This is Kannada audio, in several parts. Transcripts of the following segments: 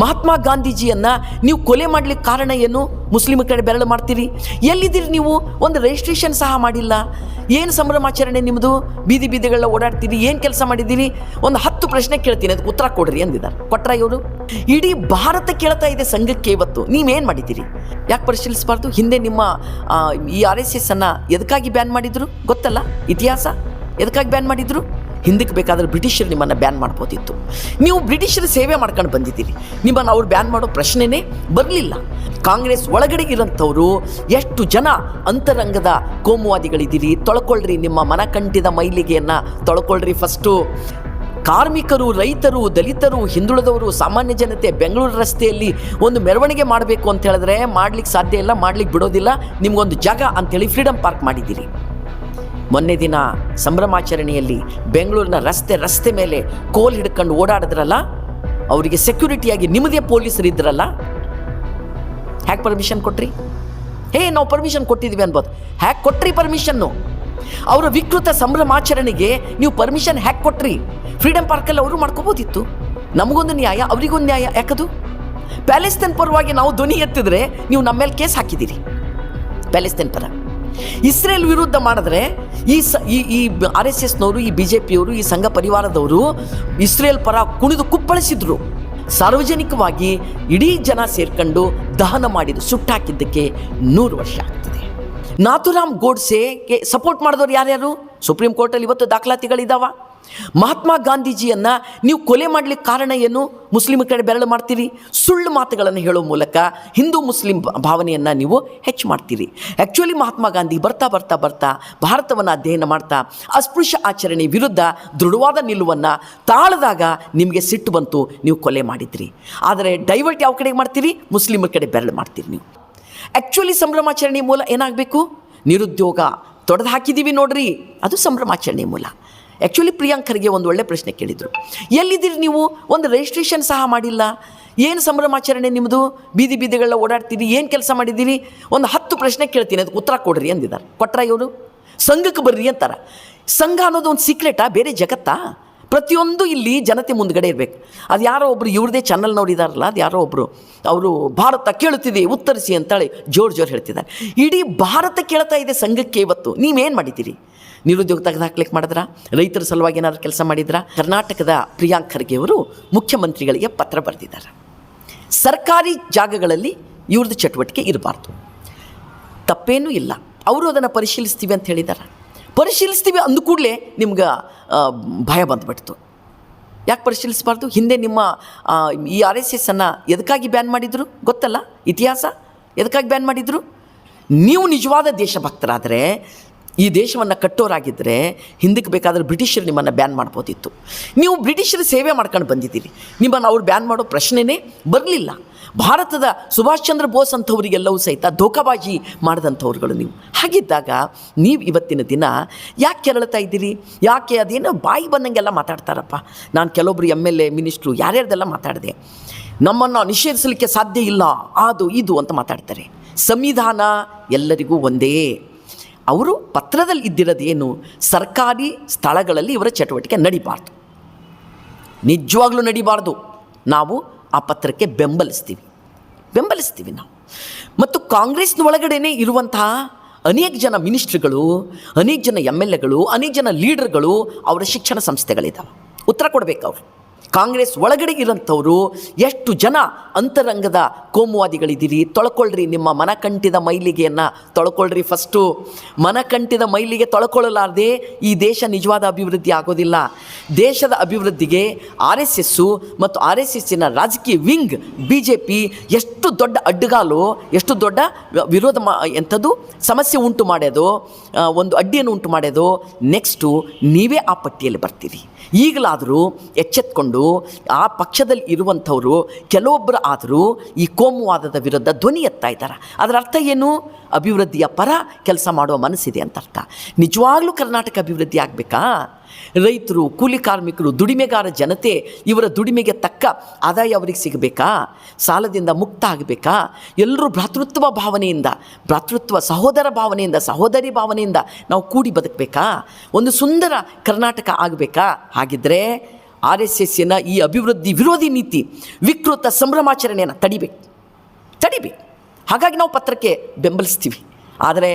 ಮಹಾತ್ಮ ಗಾಂಧೀಜಿಯನ್ನು ನೀವು ಕೊಲೆ ಮಾಡಲಿಕ್ಕೆ ಕಾರಣ ಏನು? ಮುಸ್ಲಿಮ್ ಕಡೆ ಬೆರಳು ಮಾಡ್ತೀರಿ. ಎಲ್ಲಿದ್ದೀರಿ ನೀವು? ಒಂದು ರಿಜಿಸ್ಟ್ರೇಷನ್ ಸಹ ಮಾಡಿಲ್ಲ. ಏನು ಸಂಭ್ರಮಾಚರಣೆ ನಿಮ್ಮದು ಬೀದಿ ಬೀದಿಗಳ ಓಡಾಡ್ತೀರಿ. ಏನು ಕೆಲಸ ಮಾಡಿದ್ದೀರಿ? ಒಂದು ಹತ್ತು ಪ್ರಶ್ನೆ ಕೇಳ್ತೀನಿ, ಅದಕ್ಕೆ ಉತ್ತರ ಕೊಡ್ರಿ ಅಂದಿದ್ದಾರೆ. ಕೊಟ್ರ ಇವರು? ಇಡೀ ಭಾರತ ಕೇಳ್ತಾ ಇದೆ ಸಂಘಕ್ಕೆ ಇವತ್ತು. ನೀವೇನು ಮಾಡಿದ್ದೀರಿ? ಯಾಕೆ ಪರಿಶೀಲಿಸಬಾರ್ದು? ಹಿಂದೆ ನಿಮ್ಮ ಈ ಆರ್ ಎಸ್ ಎಸ್ ಅನ್ನು ಎದಕ್ಕಾಗಿ ಬ್ಯಾನ್ ಮಾಡಿದ್ರು? ಗೊತ್ತಲ್ಲ? ಇತಿಹಾಸ? ಎದಕ್ಕಾಗಿ ಬ್ಯಾನ್ ಮಾಡಿದ್ರು? ಹಿಂದಕ್ಕೆ ಬೇಕಾದ್ರೆ ಬ್ರಿಟಿಷರು ನಿಮ್ಮನ್ನು ಬ್ಯಾನ್ ಮಾಡ್ಬೋದಿತ್ತು. ನೀವು ಬ್ರಿಟಿಷರ ಸೇವೆ ಮಾಡ್ಕೊಂಡು ಬಂದಿದ್ದೀರಿ. ನಿಮ್ಮನ್ನು ಅವ್ರು ಬ್ಯಾನ್ ಮಾಡೋ ಪ್ರಶ್ನೆನೇ ಬರಲಿಲ್ಲ. ಕಾಂಗ್ರೆಸ್ ಒಳಗಡೆ ಇರೋಂಥವ್ರು ಎಷ್ಟು ಜನ ಅಂತರಂಗದ ಕೋಮುವಾದಿಗಳಿದ್ದೀರಿ ತೊಳ್ಕೊಳ್ರಿ ನಿಮ್ಮ ಮನಕಂಟಿದ ಮೈಲಿಗೆಯನ್ನು ತೊಳ್ಕೊಳ್ರಿ ಫಸ್ಟು ಕಾರ್ಮಿಕರು, ರೈತರು, ದಲಿತರು, ಹಿಂದುಳಿದವರು, ಸಾಮಾನ್ಯ ಜನತೆ ಬೆಂಗಳೂರು ರಸ್ತೆಯಲ್ಲಿ ಒಂದು ಮೆರವಣಿಗೆ ಮಾಡಬೇಕು ಅಂತ ಹೇಳಿದ್ರೆ ಮಾಡ್ಲಿಕ್ಕೆ ಸಾಧ್ಯ ಇಲ್ಲ, ಮಾಡ್ಲಿಕ್ಕೆ ಬಿಡೋದಿಲ್ಲ, ನಿಮಗೊಂದು ಜಾಗ ಅಂತೇಳಿ ಫ್ರೀಡಮ್ ಪಾರ್ಕ್ ಮಾಡಿದ್ದೀರಿ. ಮೊನ್ನೆ ದಿನ ಸಂಭ್ರಮಾಚರಣೆಯಲ್ಲಿ ಬೆಂಗಳೂರಿನ ರಸ್ತೆ ರಸ್ತೆ ಮೇಲೆ ಕೋಲ್ ಹಿಡ್ಕೊಂಡು ಓಡಾಡಿದ್ರಲ್ಲ? ಅವರಿಗೆ ಸೆಕ್ಯೂರಿಟಿಯಾಗಿ ನಿಮ್ಮದೇ ಪೊಲೀಸರು ಇದ್ರಲ್ಲ? ಹ್ಯಾಕ್ ಪರ್ಮಿಷನ್ ಕೊಟ್ರಿ? ಹೇ, ನಾವು ಪರ್ಮಿಷನ್ ಕೊಟ್ಟಿದ್ವಿ ಅನ್ಬೋದು. ಹ್ಯಾಕ್ ಕೊಟ್ರಿ ಪರ್ಮಿಷನ್ನು ಅವರ ವಿಕೃತ ಸಂಭ್ರಮಾಚರಣೆಗೆ ನೀವು ಪರ್ಮಿಷನ್ ಹ್ಯಾಕ್ ಕೊಟ್ರಿ. ಫ್ರೀಡಮ್ ಪಾರ್ಕಲ್ಲಿ ಅವರು ಮಾಡ್ಕೋಬೋದಿತ್ತು. ನಮಗೊಂದು ನ್ಯಾಯ, ಅವರಿಗೊಂದು ನ್ಯಾಯ, ಯಾಕದು? ಪ್ಯಾಲೆಸ್ತೇನ್ ಪರವಾಗಿ ನಾವು ಧ್ವನಿ ಎತ್ತಿದ್ರೆ ನೀವು ನಮ್ಮ ಮೇಲೆ ಕೇಸ್ ಹಾಕಿದ್ದೀರಿ. ಪ್ಯಾಲೆಸ್ತೇನ್ ಪರ. ಇಸ್ರೇಲ್ ವಿರುದ್ಧ ಮಾಡಿದ್ರೆ ಈ ಸ, ಈ ಆರ್ ಎಸ್ ಎಸ್ನವರು, ಈ ಬಿ ಜೆ ಪಿಯವರು ಈ ಸಂಘ ಪರಿವಾರದವರು ಇಸ್ರೇಲ್ ಪರ ಕುಣಿದು ಕುಪ್ಪಳಿಸಿದ್ರು. ಸಾರ್ವಜನಿಕವಾಗಿ ಇಡೀ ಜನ ಸೇರ್ಕೊಂಡು ದಹನ ಮಾಡಿದ್ದು ಸುಟ್ಟಾಕಿದ್ದಕ್ಕೆ ನೂರು ವರ್ಷ ಆಗ್ತದೆ. ನಾಥುರಾಮ್ ಗೋಡ್ಸೆಗೆ ಸಪೋರ್ಟ್ ಮಾಡಿದವರು ಯಾರ್ಯಾರು? ಸುಪ್ರೀಂ ಕೋರ್ಟಲ್ಲಿ ಇವತ್ತು ದಾಖಲಾತಿಗಳಿದ್ದಾವ ಮಹಾತ್ಮ ಗಾಂಧೀಜಿಯನ್ನು ನೀವು ಕೊಲೆ ಮಾಡಲಿಕ್ಕೆ ಕಾರಣ ಏನು? ಮುಸ್ಲಿಮ್ ಕಡೆ ಬೆರಳು ಮಾಡ್ತೀರಿ? ಸುಳ್ಳು ಮಾತುಗಳನ್ನು ಹೇಳೋ ಮೂಲಕ ಹಿಂದೂ ಮುಸ್ಲಿಂ ಭಾವನೆಯನ್ನು ನೀವು ಹೆಚ್ಚು ಮಾಡ್ತೀರಿ. ಆ್ಯಕ್ಚುಲಿ ಮಹಾತ್ಮ ಗಾಂಧಿ ಬರ್ತಾ ಬರ್ತಾ ಬರ್ತಾ ಭಾರತವನ್ನು ಅಧ್ಯಯನ ಮಾಡ್ತಾ ಅಸ್ಪೃಶ್ಯ ಆಚರಣೆ ವಿರುದ್ಧ ದೃಢವಾದ ನಿಲುವನ್ನು ತಾಳದಾಗ ನಿಮಗೆ ಸಿಟ್ಟು ಬಂತು, ನೀವು ಕೊಲೆ ಮಾಡಿದ್ರಿ. ಆದರೆ ಡೈವರ್ಟ್ ಯಾವ ಕಡೆಗೆ ಮಾಡ್ತೀರಿ? ಮುಸ್ಲಿಮರ ಕಡೆ ಬೆರಳು ಮಾಡ್ತೀರಿ ನೀವು. ಆ್ಯಕ್ಚುಲಿ ಸಂಭ್ರಮಾಚರಣೆ ಮೂಲ ಏನಾಗಬೇಕು? ನಿರುದ್ಯೋಗ ತೊಡೆದು ಹಾಕಿದ್ದೀವಿ ನೋಡ್ರಿ. ಅದು ಸಂಭ್ರಮಾಚರಣೆ ಮೂಲ. ಆ್ಯಕ್ಚುಲಿ ಪ್ರಿಯಾಂಕರ್ಗೆ ಒಂದು ಒಳ್ಳೆ ಪ್ರಶ್ನೆ ಕೇಳಿದರು. ಎಲ್ಲಿದ್ದೀರಿ ನೀವು? ಒಂದು ರಿಜಿಸ್ಟ್ರೇಷನ್ ಸಹ ಮಾಡಿಲ್ಲ. ಏನು ಸಂಭ್ರಮಾಚರಣೆ ನಿಮ್ಮದು ಬೀದಿ ಬೀದಿಗಳನ್ನ ಓಡಾಡ್ತೀರಿ? ಏನು ಕೆಲಸ ಮಾಡಿದ್ದೀರಿ? ಒಂದು ಹತ್ತು ಪ್ರಶ್ನೆ ಕೇಳ್ತೀನಿ, ಅದಕ್ಕೆ ಉತ್ತರ ಕೊಡ್ರಿ ಅಂದಿದ್ದಾರೆ. ಕೊಟ್ರ ಇವರು? ಸಂಘಕ್ಕೆ ಬರ್ರಿ ಅಂತಾರೆ. ಸಂಘ ಅನ್ನೋದು ಒಂದು ಸೀಕ್ರೆಟಾ ಬೇರೆ ಜಗತ್ತಾ? ಪ್ರತಿಯೊಂದು ಇಲ್ಲಿ ಜನತೆ ಮುಂದ್ಗಡೆ ಇರಬೇಕು. ಅದು ಯಾರೋ ಒಬ್ರು ಇವ್ರದೇ ಚಾನಲ್ನವ್ರು ನೋಡಿದಾರಲ್ಲ, ಅದು ಯಾರೋ ಒಬ್ಬರು ಅವರು ಭಾರತ ಕೇಳುತ್ತಿದೆ, ಉತ್ತರಿಸಿ ಅಂತೇಳಿ ಜೋರು ಜೋರು ಹೇಳ್ತಿದ್ದಾರೆ. ಇಡೀ ಭಾರತ ಕೇಳ್ತಾ ಇದೆ ಸಂಘಕ್ಕೆ ಇವತ್ತು. ನೀವೇನು ಮಾಡಿದ್ದೀರಿ? ನಿರುದ್ಯೋಗ ತೆಗೆದು ಹಾಕ್ಲಿಕ್ಕೆ ಮಾಡಿದ್ರಾ? ರೈತರ ಸಲುವಾಗಿ ಏನಾದ್ರು ಕೆಲಸ ಮಾಡಿದ್ರಾ? ಕರ್ನಾಟಕದ ಪ್ರಿಯಾಂಕ್ ಖರ್ಗೆ ಅವರು ಮುಖ್ಯಮಂತ್ರಿಗಳಿಗೆ ಪತ್ರ ಬರೆದಿದ್ದಾರೆ. ಸರ್ಕಾರಿ ಜಾಗಗಳಲ್ಲಿ ಇವ್ರದ್ದು ಚಟುವಟಿಕೆ ಇರಬಾರ್ದು. ತಪ್ಪೇನೂ ಇಲ್ಲ. ಅವರು ಅದನ್ನು ಪರಿಶೀಲಿಸ್ತೀವಿ ಅಂತ ಹೇಳಿದ್ದಾರೆ ಪರಿಶೀಲಿಸ್ತೀವಿ ಅಂದ ಕೂಡಲೇ ನಿಮ್ಗೆ ಭಯ ಬಂದ್ಬಿಡ್ತು. ಯಾಕೆ ಪರಿಶೀಲಿಸಬಾರ್ದು? ಹಿಂದೆ ನಿಮ್ಮ ಈ ಆರ್ ಎಸ್ ಎಸ್ ಅನ್ನು ಎದಕ್ಕಾಗಿ ಬ್ಯಾನ್ ಮಾಡಿದರು? ಗೊತ್ತಲ್ಲ? ಇತಿಹಾಸ? ಎದಕ್ಕಾಗಿ ಬ್ಯಾನ್ ಮಾಡಿದರು? ನೀವು ನಿಜವಾದ ದೇಶಭಕ್ತರಾದರೆ ಈ ದೇಶವನ್ನು ಕಟ್ಟೋರಾಗಿದ್ದರೆ ಹಿಂದಕ್ಕೆ ಬೇಕಾದರೆ ಬ್ರಿಟಿಷರು ನಿಮ್ಮನ್ನು ಬ್ಯಾನ್ ಮಾಡ್ಬೋದಿತ್ತು. ನೀವು ಬ್ರಿಟಿಷರ ಸೇವೆ ಮಾಡ್ಕೊಂಡು ಬಂದಿದ್ದೀರಿ. ನಿಮ್ಮನ್ನು ಅವ್ರು ಬ್ಯಾನ್ ಮಾಡೋ ಪ್ರಶ್ನೆನೇ ಬರಲಿಲ್ಲ. ಭಾರತದ ಸುಭಾಷ್ ಚಂದ್ರ ಬೋಸ್ ಅಂಥವರಿಗೆಲ್ಲವೂ ಸಹಿತ ಧೋಕಾಬಾಜಿ ಮಾಡಿದಂಥವ್ರುಗಳು ನೀವು. ಹಾಗಿದ್ದಾಗ ನೀವು ಇವತ್ತಿನ ದಿನ ಯಾಕೆ ಕೆರಳ್ತಾ ಇದ್ದೀರಿ? ಯಾಕೆ ಅದೇನೋ ಬಾಯಿ ಬಂದಂಗೆಲ್ಲ ಮಾತಾಡ್ತಾರಪ್ಪ. ನಾನು ಕೆಲವೊಬ್ಬರು ಎಂ ಎಲ್ ಎ, ಮಿನಿಸ್ಟ್ರು ಯಾರ್ಯಾರ್ದೆಲ್ಲ ಮಾತಾಡಿದೆ. ನಮ್ಮನ್ನು ನಿಷೇಧಿಸಲಿಕ್ಕೆ ಸಾಧ್ಯ ಇಲ್ಲ, ಅದು ಇದು ಅಂತ ಮಾತಾಡ್ತಾರೆ. ಸಂವಿಧಾನ ಎಲ್ಲರಿಗೂ ಒಂದೇ. ಅವರು ಪತ್ರದಲ್ಲಿ ಇದ್ದಿರೋದೇನು ಸರ್ಕಾರಿ ಸ್ಥಳಗಳಲ್ಲಿ ಇವರ ಚಟುವಟಿಕೆ ನಡಿಬಾರ್ದು. ನಿಜವಾಗ್ಲೂ ನಡಿಬಾರ್ದು. ನಾವು ಆ ಪತ್ರಕ್ಕೆ ಬೆಂಬಲಿಸ್ತೀವಿ. ಬೆಂಬಲಿಸ್ತೀವಿ ನಾವು. ಮತ್ತು ಕಾಂಗ್ರೆಸ್ನ ಒಳಗಡೆನೇ ಇರುವಂತಹ ಅನೇಕ ಜನ ಮಿನಿಸ್ಟ್ರುಗಳು, ಅನೇಕ ಜನ ಎಂ ಎಲ್ ಎಗಳು, ಅನೇಕ ಜನ ಲೀಡರ್ಗಳು ಅವರ ಶಿಕ್ಷಣ ಸಂಸ್ಥೆಗಳಿದ್ದಾವೆ. ಉತ್ತರ ಕೊಡಬೇಕು ಅವರು. ಕಾಂಗ್ರೆಸ್ ಒಳಗಡೆ ಇರೋಂಥವ್ರು ಎಷ್ಟು ಜನ ಅಂತರಂಗದ ಕೋಮುವಾದಿಗಳಿದ್ದೀರಿ ತೊಳ್ಕೊಳ್ರಿ ನಿಮ್ಮ ಮನಕಂಠಿದ ಮೈಲಿಗೆಯನ್ನು ತೊಳ್ಕೊಳ್ರಿ ಫಸ್ಟು ಮನಕಂಠಿದ ಮೈಲಿಗೆ ತೊಳ್ಕೊಳ್ಳಲಾರದೆ ಈ ದೇಶ ನಿಜವಾದ ಅಭಿವೃದ್ಧಿ ಆಗೋದಿಲ್ಲ. ದೇಶದ ಅಭಿವೃದ್ಧಿಗೆ ಆರ್ ಎಸ್ ಎಸ್ಸು ಮತ್ತು ಆರ್ ಎಸ್ ಎಸ್ಸಿನ ರಾಜಕೀಯ ವಿಂಗ್ ಬಿ ಜೆ ಪಿ ಎಷ್ಟು ದೊಡ್ಡ ಅಡ್ಡಗಾಲು, ಎಷ್ಟು ದೊಡ್ಡ ವಿರೋಧ ಮಾ, ಎಂಥದ್ದು ಸಮಸ್ಯೆ ಉಂಟು ಮಾಡೋದು ಒಂದು ಅಡ್ಡಿಯನ್ನು ಉಂಟು ಮಾಡೋದು ನೆಕ್ಸ್ಟು ನೀವೇ ಆ ಪಟ್ಟಿಯಲ್ಲಿ ಬರ್ತೀರಿ. ಈಗಲಾದರೂ ಎಚ್ಚೆತ್ಕೊಂಡು ಆ ಪಕ್ಷದಲ್ಲಿ ಇರುವಂಥವರು ಕೆಲವೊಬ್ಬರು ಆದರೂ ಈ ಕೋಮುವಾದದ ವಿರುದ್ಧ ಧ್ವನಿ ಎತ್ತಾ ಇದ್ದಾರೆ. ಅದರ ಅರ್ಥ ಏನು? ಅಭಿವೃದ್ಧಿಯ ಪರ ಕೆಲಸ ಮಾಡುವ ಮನಸ್ಸಿದೆ ಅಂತ ಅರ್ಥ. ನಿಜವಾಗ್ಲೂ ಕರ್ನಾಟಕ ಅಭಿವೃದ್ಧಿ ಆಗಬೇಕಾ? ರೈತರು, ಕೂಲಿ ಕಾರ್ಮಿಕರು, ದುಡಿಮೆಗಾರ ಜನತೆ ಇವರ ದುಡಿಮೆಗೆ ತಕ್ಕ ಆದಾಯ ಅವರಿಗೆ ಸಿಗಬೇಕಾ? ಸಾಲದಿಂದ ಮುಕ್ತ ಆಗಬೇಕಾ? ಎಲ್ಲರೂ ಭ್ರಾತೃತ್ವ ಭಾವನೆಯಿಂದ, ಭ್ರಾತೃತ್ವ ಸಹೋದರ ಭಾವನೆಯಿಂದ, ಸಹೋದರಿ ಭಾವನೆಯಿಂದ ನಾವು ಕೂಡಿ ಬದುಕಬೇಕಾ? ಒಂದು ಸುಂದರ ಕರ್ನಾಟಕ ಆಗಬೇಕಾ? ಹಾಗಿದ್ದರೆ ಆರ್ ಎಸ್ ಎಸ್ಸಿನ ಈ ಅಭಿವೃದ್ಧಿ ವಿರೋಧಿ ನೀತಿ ವಿಕೃತ ಸಂಭ್ರಮಾಚರಣೆಯನ್ನು ತಡಿಬೇಕು ತಡಿಬೇಕು. ಹಾಗಾಗಿ ನಾವು ಪತ್ರಕ್ಕೆ ಬೆಂಬಲಿಸ್ತೀವಿ. ಆದರೆ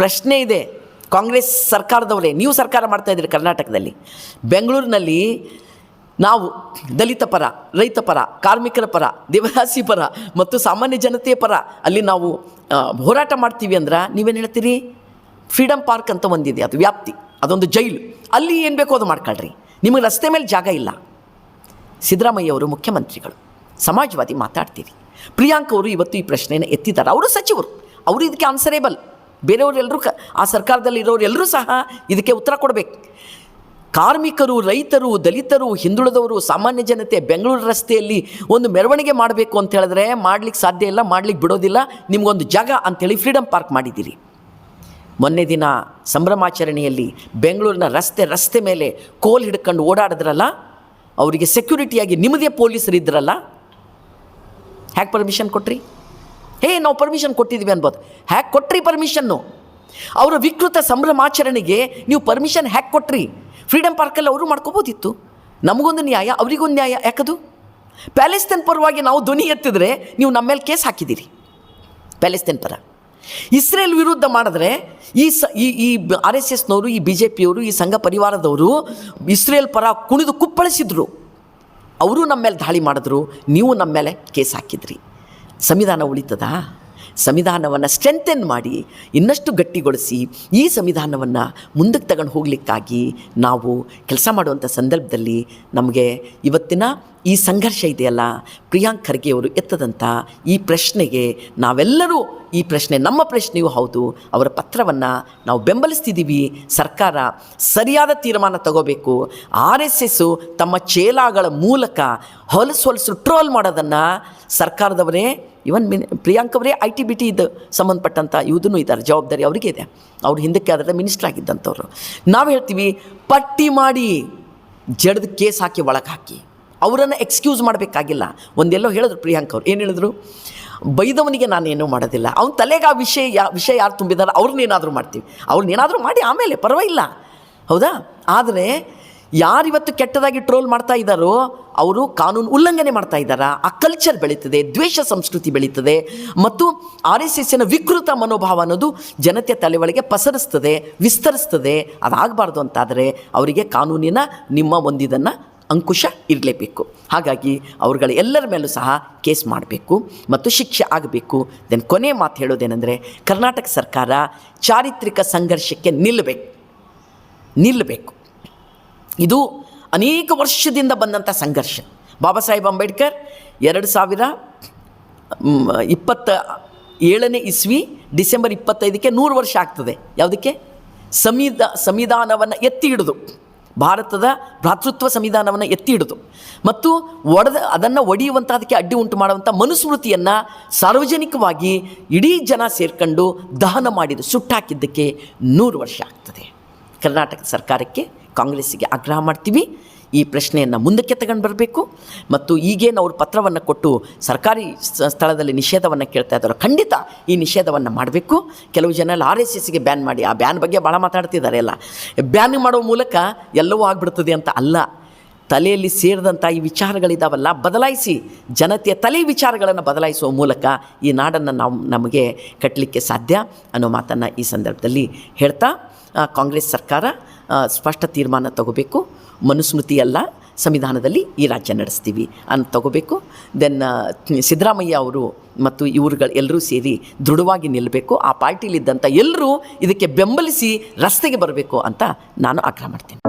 ಪ್ರಶ್ನೆ ಇದೆ, ಕಾಂಗ್ರೆಸ್ ಸರ್ಕಾರದವರೇ, ನೀವು ಸರ್ಕಾರ ಮಾಡ್ತಾ ಇದ್ದೀರಿ ಕರ್ನಾಟಕದಲ್ಲಿ. ಬೆಂಗಳೂರಿನಲ್ಲಿ ನಾವು ದಲಿತ ಪರ, ರೈತ ಪರ, ಕಾರ್ಮಿಕರ ಪರ, ದೇವದಾಸಿ ಪರ ಮತ್ತು ಸಾಮಾನ್ಯ ಜನತೆಯ ಪರ ಅಲ್ಲಿ ನಾವು ಹೋರಾಟ ಮಾಡ್ತೀವಿ ಅಂದ್ರೆ ನೀವೇನು ಹೇಳ್ತೀರಿ? ಫ್ರೀಡಮ್ ಪಾರ್ಕ್ ಅಂತ ಒಂದಿದೆ, ಅದು ವ್ಯಾಪ್ತಿ, ಅದೊಂದು ಜೈಲು. ಅಲ್ಲಿ ಏನು ಬೇಕೋ ಅದು ಮಾಡ್ಕೊಳ್ರಿ. ನಿಮಗೆ ರಸ್ತೆ ಮೇಲೆ ಜಾಗ ಇಲ್ಲ. ಸಿದ್ದರಾಮಯ್ಯವರು ಮುಖ್ಯಮಂತ್ರಿಗಳು. ಸಮಾಜವಾದಿ ಮಾತಾಡ್ತೀರಿ ಪ್ರಿಯಾಂಕ್ ಅವರು ಇವತ್ತು ಈ ಪ್ರಶ್ನೆಯನ್ನು ಎತ್ತಿದ್ದಾರೆ. ಅವರು ಸಚಿವರು. ಅವರು ಇದಕ್ಕೆ ಆನ್ಸರೇಬಲ್ ಬೇರೆಯವರೆಲ್ಲರೂ ಕ, ಆ ಸರ್ಕಾರದಲ್ಲಿ ಇರೋರೆಲ್ಲರೂ ಸಹ ಇದಕ್ಕೆ ಉತ್ತರ ಕೊಡಬೇಕು. ಕಾರ್ಮಿಕರು, ರೈತರು, ದಲಿತರು, ಹಿಂದುಳಿದವರು, ಸಾಮಾನ್ಯ ಜನತೆ ಬೆಂಗಳೂರು ರಸ್ತೆಯಲ್ಲಿ ಒಂದು ಮೆರವಣಿಗೆ ಮಾಡಬೇಕು ಅಂತ ಹೇಳಿದ್ರೆ ಮಾಡ್ಲಿಕ್ಕೆ ಸಾಧ್ಯ ಇಲ್ಲ, ಮಾಡ್ಲಿಕ್ಕೆ ಬಿಡೋದಿಲ್ಲ. ನಿಮಗೊಂದು ಜಾಗ ಅಂತೇಳಿ ಫ್ರೀಡಮ್ ಪಾರ್ಕ್ ಮಾಡಿದ್ದೀರಿ. ಮೊನ್ನೆ ದಿನ ಸಂಭ್ರಮಾಚರಣೆಯಲ್ಲಿ ಬೆಂಗಳೂರಿನ ರಸ್ತೆ ರಸ್ತೆ ಮೇಲೆ ಕೋಲ್ ಹಿಡ್ಕೊಂಡು ಓಡಾಡಿದ್ರಲ್ಲ? ಅವರಿಗೆ ಸೆಕ್ಯೂರಿಟಿಯಾಗಿ ನಿಮ್ಮದೇ ಪೊಲೀಸರು ಇದ್ರಲ್ಲ? ಹ್ಯಾಕ್ ಪರ್ಮಿಷನ್ ಕೊಟ್ರಿ? ಹೇ, ನಾವು ಪರ್ಮಿಷನ್ ಕೊಟ್ಟಿದ್ದೀವಿ ಅನ್ಬೋದು. ಹ್ಯಾಕ್ ಕೊಟ್ರಿ ಪರ್ಮಿಷನ್ನು. ಅವರ ವಿಕೃತ ಸಂಭ್ರಮಾಚರಣೆಗೆ ನೀವು ಪರ್ಮಿಷನ್ ಹ್ಯಾಕ್ ಕೊಟ್ರಿ. ಫ್ರೀಡಮ್ ಪಾರ್ಕಲ್ಲಿ ಅವರು ಮಾಡ್ಕೋಬೋದಿತ್ತು. ನಮಗೊಂದು ನ್ಯಾಯ, ಅವರಿಗೊಂದು ನ್ಯಾಯ, ಯಾಕದು? ಪ್ಯಾಲೆಸ್ತೇನ್ ಪರವಾಗಿ ನಾವು ಧ್ವನಿ ಎತ್ತಿದ್ರೆ ನೀವು ನಮ್ಮ ಮೇಲೆ ಕೇಸ್ ಹಾಕಿದ್ದೀರಿ. ಪ್ಯಾಲೆಸ್ತೇನ್ ಪರ. ಇಸ್ರೇಲ್ ವಿರುದ್ಧ ಮಾಡಿದ್ರೆ ಈ ಸ, ಈ ಈ ಆರ್ ಎಸ್ ಎಸ್ನವರು, ಈ ಬಿ ಜೆ ಪಿಯವರು, ಈ ಸಂಘ ಪರಿವಾರದವರು ಇಸ್ರೇಲ್ ಪರ ಕುಣಿದು ಕುಪ್ಪಳಿಸಿದ್ರು. ಅವರು ನಮ್ಮ ಮೇಲೆ ದಾಳಿ ಮಾಡಿದ್ರು, ನೀವು ನಮ್ಮ ಮೇಲೆ ಕೇಸ್ ಹಾಕಿದ್ರಿ. ಸಂವಿಧಾನ ಉಳಿತದಾ? ಸಂವಿಧಾನವನ್ನು ಸ್ಟ್ರೆಂಥನ್ ಮಾಡಿ ಇನ್ನಷ್ಟು ಗಟ್ಟಿಗೊಳಿಸಿ ಈ ಸಂವಿಧಾನವನ್ನು ಮುಂದಕ್ಕೆ ತಗೊಂಡು ಹೋಗಲಿಕ್ಕಾಗಿ ನಾವು ಕೆಲಸ ಮಾಡುವಂಥ ಸಂದರ್ಭದಲ್ಲಿ ನಮಗೆ ಇವತ್ತಿನ ಈ ಸಂಘರ್ಷ ಇದೆಯಲ್ಲ, ಪ್ರಿಯಾಂಕ್ ಖರ್ಗೆ ಅವರು ಎತ್ತದಂಥ ಈ ಪ್ರಶ್ನೆಗೆ ನಾವೆಲ್ಲರೂ ಈ ಪ್ರಶ್ನೆ, ನಮ್ಮ ಪ್ರಶ್ನೆಯೂ ಹೌದು, ಅವರ ಪತ್ರವನ್ನು ನಾವು ಬೆಂಬಲಿಸ್ತಿದ್ದೀವಿ, ಸರ್ಕಾರ ಸರಿಯಾದ ತೀರ್ಮಾನ ತಗೋಬೇಕು, ಆರ್ ಎಸ್ ಎಸ್ಸು ತಮ್ಮ ಚೇಲಾಗಳ ಮೂಲಕ ಹೊಲಸು ಹೊಲಸು ಟ್ರೋಲ್ ಮಾಡೋದನ್ನು ಸರ್ಕಾರದವರೇ ಇವನ್ ಮಿನ್ ಪ್ರಿಯಾಂಕ್ ಅವರೇ ಐ ಟಿ ಬಿ ಟಿ ಇದು ಸಂಬಂಧಪಟ್ಟಂಥ ಇದೂ ಇದ್ದಾರೆ ಜವಾಬ್ದಾರಿ ಅವರಿಗೆ ಇದೆ. ಅವ್ರು ಹಿಂದಕ್ಕೆ ಅದರ ಮಿನಿಸ್ಟರ್ ಆಗಿದ್ದಂಥವ್ರು. ನಾವು ಹೇಳ್ತೀವಿ, ಪಟ್ಟಿ ಮಾಡಿ ಜಡದ ಕೇಸ್ ಹಾಕಿ ಒಳಗೆ ಹಾಕಿ. ಅವರನ್ನು ಎಕ್ಸ್ಕ್ಯೂಸ್ ಮಾಡಬೇಕಾಗಿಲ್ಲ. ಒಂದೆಲ್ಲೋ ಹೇಳಿದ್ರು ಪ್ರಿಯಾಂಕ್ ಅವ್ರು ಏನು ಹೇಳಿದ್ರು? ಬೈದವನಿಗೆ ನಾನೇನು ಮಾಡೋದಿಲ್ಲ. ಅವ್ನ ತಲೆಗೆ ಆ ವಿಷಯ ಯಾ, ವಿಷಯ ಯಾರು ತುಂಬಿದಾರೋ ಅವ್ರನ್ನೇನಾದರೂ ಮಾಡ್ತೀವಿ. ಅವ್ರನ್ನೇನಾದರೂ ಮಾಡಿ ಆಮೇಲೆ, ಪರವಾಗಿಲ್ಲ. ಹೌದಾ? ಆದರೆ ಯಾರಿವತ್ತು ಕೆಟ್ಟದಾಗಿ ಟ್ರೋಲ್ ಮಾಡ್ತಾ ಇದ್ದಾರೋ, ಅವರು ಕಾನೂನು ಉಲ್ಲಂಘನೆ ಮಾಡ್ತಾ ಇದ್ದಾರಾ? ಆ ಕಲ್ಚರ್ ಬೆಳೀತದೆ, ದ್ವೇಷ ಸಂಸ್ಕೃತಿ ಬೆಳೀತದೆ, ಮತ್ತು ಆರ್ ಎಸ್ ಎಸ್ಸಿನ ವಿಕೃತ ಮನೋಭಾವ ಅನ್ನೋದು ಜನತೆ ತಲೆ ಒಳಗೆ ಪಸರಿಸ್ತದೆ, ವಿಸ್ತರಿಸ್ತದೆ. ಅದಾಗಬಾರ್ದು ಅಂತಾದರೆ ಅವರಿಗೆ ಕಾನೂನಿನ ನಿಮ್ಮ ಒಂದಿದನ್ನು ಅಂಕುಶ ಇರಲೇಬೇಕು. ಹಾಗಾಗಿ ಅವರುಗಳ ಎಲ್ಲರ ಮೇಲೂ ಸಹ ಕೇಸ್ ಮಾಡಬೇಕು ಮತ್ತು ಶಿಕ್ಷೆ ಆಗಬೇಕು. ದೆನ್ ಕೊನೆ ಮಾತು ಹೇಳೋದೇನೆಂದರೆ, ಕರ್ನಾಟಕ ಸರ್ಕಾರ ಚಾರಿತ್ರಿಕ ಸಂಘರ್ಷಕ್ಕೆ ನಿಲ್ಲಬೇಕು ನಿಲ್ಲಬೇಕು ಇದು ಅನೇಕ ವರ್ಷದಿಂದ ಬಂದಂಥ ಸಂಘರ್ಷ. ಬಾಬಾ ಸಾಹೇಬ್ ಅಂಬೇಡ್ಕರ್ ಎರಡು ಸಾವಿರ ಇಪ್ಪತ್ತ ಏಳನೇ ಇಸ್ವಿ ಡಿಸೆಂಬರ್ ಇಪ್ಪತ್ತೈದಕ್ಕೆ ನೂರು ವರ್ಷ ಆಗ್ತದೆ. ಯಾವುದಕ್ಕೆ? ಸಂವಿಧ ಸಂವಿಧಾನವನ್ನು ಎತ್ತಿ ಹಿಡಿದು. ಭಾರತದ ಭ್ರಾತೃತ್ವ ಸಂವಿಧಾನವನ್ನು ಎತ್ತಿ ಹಿಡಿದು. ಮತ್ತು ಒಡೆದ, ಅದನ್ನು ಒಡೆಯುವಂಥ ಅದಕ್ಕೆ ಅಡ್ಡಿ ಉಂಟು ಮಾಡುವಂಥ ಮನುಸ್ಮೃತಿಯನ್ನು ಸಾರ್ವಜನಿಕವಾಗಿ ಇಡೀ ಜನ ಸೇರ್ಕೊಂಡು ದಹನ ಮಾಡಿದ ಸುಟ್ಟಾಕಿದ್ದಕ್ಕೆ ನೂರು ವರ್ಷ ಆಗ್ತದೆ. ಕರ್ನಾಟಕ ಸರ್ಕಾರಕ್ಕೆ ಕಾಂಗ್ರೆಸ್ಸಿಗೆ ಆಗ್ರಹ ಮಾಡ್ತೀವಿ. ಈ ಪ್ರಶ್ನೆಯನ್ನು ಮುಂದಕ್ಕೆ ತಗೊಂಡು ಬರಬೇಕು. ಮತ್ತು ಈಗೇನು ಅವರು ಪತ್ರವನ್ನು ಕೊಟ್ಟು ಸರ್ಕಾರಿ ಸ್ಥಳದಲ್ಲಿ ನಿಷೇಧವನ್ನು ಕೇಳ್ತಾ ಇದ್ದಾರೆ ಖಂಡಿತ ಈ ನಿಷೇಧವನ್ನು ಮಾಡಬೇಕು. ಕೆಲವು ಜನ ಎಲ್ಲ ಆರ್ ಬ್ಯಾನ್ ಮಾಡಿ, ಆ ಬ್ಯಾನ್ ಬಗ್ಗೆ ಭಾಳ ಮಾತಾಡ್ತಿದ್ದಾರೆ ಎಲ್ಲ. ಬ್ಯಾನ್ ಮಾಡೋ ಮೂಲಕ ಎಲ್ಲವೂ ಆಗ್ಬಿಡ್ತದೆ ಅಂತ ಅಲ್ಲ. ತಲೆಯಲ್ಲಿ ಸೇರಿದಂಥ ಈ ವಿಚಾರಗಳಿದ್ದಾವಲ್ಲ ಬದಲಾಯಿಸಿ ಜನತೆಯ ತಲೆ ವಿಚಾರಗಳನ್ನು ಬದಲಾಯಿಸುವ ಮೂಲಕ ಈ ನಾಡನ್ನು ನಾವು ನಮಗೆ ಕಟ್ಟಲಿಕ್ಕೆ ಸಾಧ್ಯ ಅನ್ನೋ ಮಾತನ್ನು ಈ ಸಂದರ್ಭದಲ್ಲಿ ಹೇಳ್ತಾ ಕಾಂಗ್ರೆಸ್ ಸರ್ಕಾರ ಸ್ಪಷ್ಟ ತೀರ್ಮಾನ ತಗೋಬೇಕು. ಮನುಸ್ಮೃತಿ ಅಲ್ಲ, ಸಂವಿಧಾನದಲ್ಲಿ ಈ ರಾಜ್ಯ ನಡೆಸ್ತೀವಿ ಅಂತ ತಗೋಬೇಕು. ದೆನ್ ಸಿದ್ದರಾಮಯ್ಯ ಅವರು ಮತ್ತು ಇವರುಗಳು ಎಲ್ಲರೂ ಸೇರಿ ದೃಢವಾಗಿ ನಿಲ್ಲಬೇಕು ಆ ಪಾರ್ಟಿಲಿದ್ದಂಥ ಎಲ್ಲರೂ ಇದಕ್ಕೆ ಬೆಂಬಲಿಸಿ ರಸ್ತೆಗೆ ಬರಬೇಕು ಅಂತ ನಾನು ಆಗ್ರಹ ಮಾಡ್ತೀನಿ.